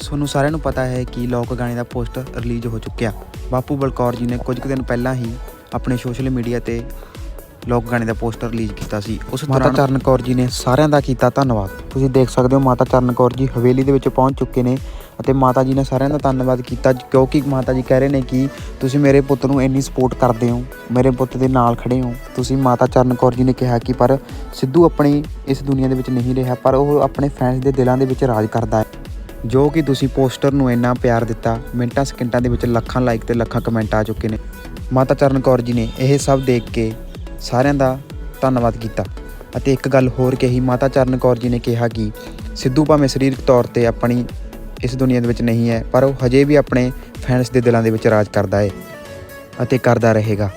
ਤੁਹਾਨੂੰ ਸਾਰਿਆਂ ਨੂੰ ਪਤਾ ਹੈ ਕਿ ਲੋਕ ਗਾਣੇ ਦਾ ਪੋਸਟਰ ਰਿਲੀਜ਼ ਹੋ ਚੁੱਕਿਆ। ਬਾਪੂ ਬਲਕੌਰ ਜੀ ਨੇ ਕੁਝ ਕੁ ਦਿਨ ਪਹਿਲਾਂ ਹੀ ਆਪਣੇ ਸੋਸ਼ਲ ਮੀਡੀਆ ਤੇ ਲੋਕ ਗਾਣੇ ਦਾ ਪੋਸਟਰ ਰਿਲੀਜ਼ ਕੀਤਾ ਸੀ। ਉਸ ਮਾਤਾ ਚਰਨ ਕੌਰ ਜੀ ਨੇ ਸਾਰਿਆਂ ਦਾ ਕੀਤਾ ਧੰਨਵਾਦ। ਤੁਸੀਂ ਦੇਖ ਸਕਦੇ ਹੋ ਮਾਤਾ ਚਰਨ ਕੌਰ ਜੀ ਹਵੇਲੀ ਦੇ ਵਿੱਚ ਪਹੁੰਚ ਚੁੱਕੇ ਨੇ ਅਤੇ ਮਾਤਾ ਜੀ ਨੇ ਸਾਰਿਆਂ ਦਾ ਧੰਨਵਾਦ ਕੀਤਾ ਕਿਉਂਕਿ ਮਾਤਾ ਜੀ ਕਹਿ ਰਹੇ ਨੇ ਕਿ ਤੁਸੀਂ ਮੇਰੇ ਪੁੱਤ ਨੂੰ ਇੰਨੀ ਸਪੋਰਟ ਕਰਦੇ ਹੋ ਮੇਰੇ ਪੁੱਤ ਦੇ ਨਾਲ ਖੜੇ ਹੋ। ਤੁਸੀਂ ਮਾਤਾ ਚਰਨ ਕੌਰ ਜੀ ਨੇ ਕਿਹਾ ਕਿ ਪਰ ਸਿੱਧੂ ਆਪਣੀ ਇਸ ਦੁਨੀਆ ਦੇ ਵਿੱਚ ਨਹੀਂ ਰਿਹਾ ਪਰ ਉਹ ਆਪਣੇ ਫੈਨਸ ਦੇ ਦਿਲਾਂ ਦੇ ਵਿੱਚ ਰਾਜ ਕਰਦਾ ਹੈ। ਜੋ ਕਿ ਤੁਸੀਂ ਪੋਸਟਰ ਨੂੰ ਇੰਨਾ ਪਿਆਰ ਦਿੱਤਾ, ਮਿੰਟਾਂ ਸਕਿੰਟਾਂ ਦੇ ਵਿੱਚ ਲੱਖਾਂ ਲਾਈਕ ਤੇ ਲੱਖਾਂ ਕਮੈਂਟ ਆ ਚੁੱਕੇ ਨੇ। ਮਾਤਾ ਚਰਨ ਕੌਰ ਜੀ ਨੇ ਇਹ ਸਭ ਦੇਖ ਕੇ ਸਾਰਿਆਂ ਦਾ ਧੰਨਵਾਦ ਕੀਤਾ। ਅਤੇ ਇੱਕ ਗੱਲ ਹੋਰ ਕਹੀ, ਮਾਤਾ ਚਰਨ ਕੌਰ ਜੀ ਨੇ ਕਿਹਾ ਕਿ ਸਿੱਧੂ ਭਾਵੇਂ ਸਰੀਰਕ ਤੌਰ ਤੇ ਆਪਣੀ ਇਸ ਦੁਨੀਆ ਦੇ ਵਿੱਚ ਨਹੀਂ ਹੈ, ਪਰ ਉਹ ਹਜੇ ਵੀ ਆਪਣੇ ਫੈਨਸ ਦੇ ਦਿਲਾਂ ਦੇ ਵਿੱਚ ਰਾਜ ਕਰਦਾ ਹੈ ਅਤੇ ਕਰਦਾ ਰਹੇਗਾ।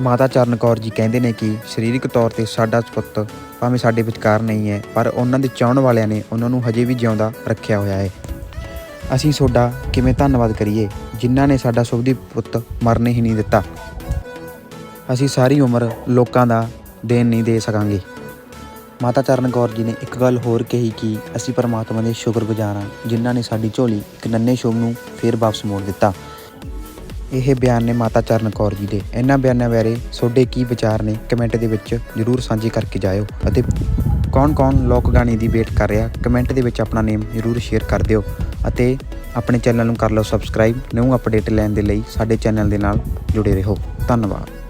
ਮਾਤਾ ਚਰਨ ਕੌਰ ਜੀ ਕਹਿੰਦੇ ਨੇ ਕਿ ਸਰੀਰਕ ਤੌਰ ਤੇ ਸਾਡਾ ਪੁੱਤ ਭਾਵੇਂ ਸਾਡੇ ਵਿਚਕਾਰ ਨਹੀਂ ਹੈ, ਪਰ ਉਹਨਾਂ ਦੇ ਚਾਹਣ ਵਾਲਿਆਂ ਨੇ ਉਹਨਾਂ ਨੂੰ ਹਜੇ ਵੀ ਜਿਉਂਦਾ ਰੱਖਿਆ ਹੋਇਆ ਹੈ। ਅਸੀਂ ਤੁਹਾਡਾ ਕਿਵੇਂ ਧੰਨਵਾਦ ਕਰੀਏ, ਜਿਨ੍ਹਾਂ ਨੇ ਸਾਡਾ ਸੁਭਦੀਪ ਪੁੱਤ ਮਰਨੇ ਹੀ ਨਹੀਂ ਦਿੱਤਾ। ਅਸੀਂ ਸਾਰੀ ਉਮਰ ਲੋਕਾਂ ਦਾ ਦੇਣ ਨਹੀਂ ਦੇ ਸਕਾਂਗੇ। ਮਾਤਾ ਚਰਨ ਕੌਰ ਜੀ ਨੇ ਇੱਕ ਗੱਲ ਹੋਰ ਕਹੀ ਕਿ ਅਸੀਂ ਪਰਮਾਤਮਾ ਦੇ ਸ਼ੁਕਰਗੁਜ਼ਾਰ ਹਾਂ, ਜਿਨ੍ਹਾਂ ਨੇ ਸਾਡੀ ਝੋਲੀ ਇੱਕ ਨੰਨੇ ਸ਼ੁਭ ਨੂੰ ਫੇਰ ਵਾਪਸ ਮੋੜ ਦਿੱਤਾ। ਇਹ ਬਿਆਨ ਨੇ ਮਾਤਾ ਚਰਨ ਕੌਰ ਜੀ ਦੇ। ਇਹਨਾਂ ਬਿਆਨਾਂ ਬਾਰੇ ਤੁਹਾਡੇ ਕੀ ਵਿਚਾਰ ਨੇ ਕਮੈਂਟ ਦੇ ਵਿੱਚ ਜਰੂਰ ਸਾਂਝੇ ਕਰਕੇ ਜਾਇਓ ਅਤੇ ਕੌਣ-ਕੌਣ ਲੋਕ ਗਾਣੇ ਦੀ ਵੇਟ ਕਰ ਰਿਹਾ, ਕਮੈਂਟ ਦੇ ਵਿੱਚ ਆਪਣਾ ਨੇਮ ਜਰੂਰ ਸ਼ੇਅਰ ਕਰ ਦਿਓ ਅਤੇ ਆਪਣੇ ਚੈਨਲ ਨੂੰ ਕਰ ਲਓ ਸਬਸਕ੍ਰਾਈਬ ਨਿਊ ਅਪਡੇਟ ਲੈਣ ਦੇ ਲਈ ਸਾਡੇ ਚੈਨਲ ਦੇ ਨਾਲ ਜੁੜੇ ਰਹੋ। ਧੰਨਵਾਦ।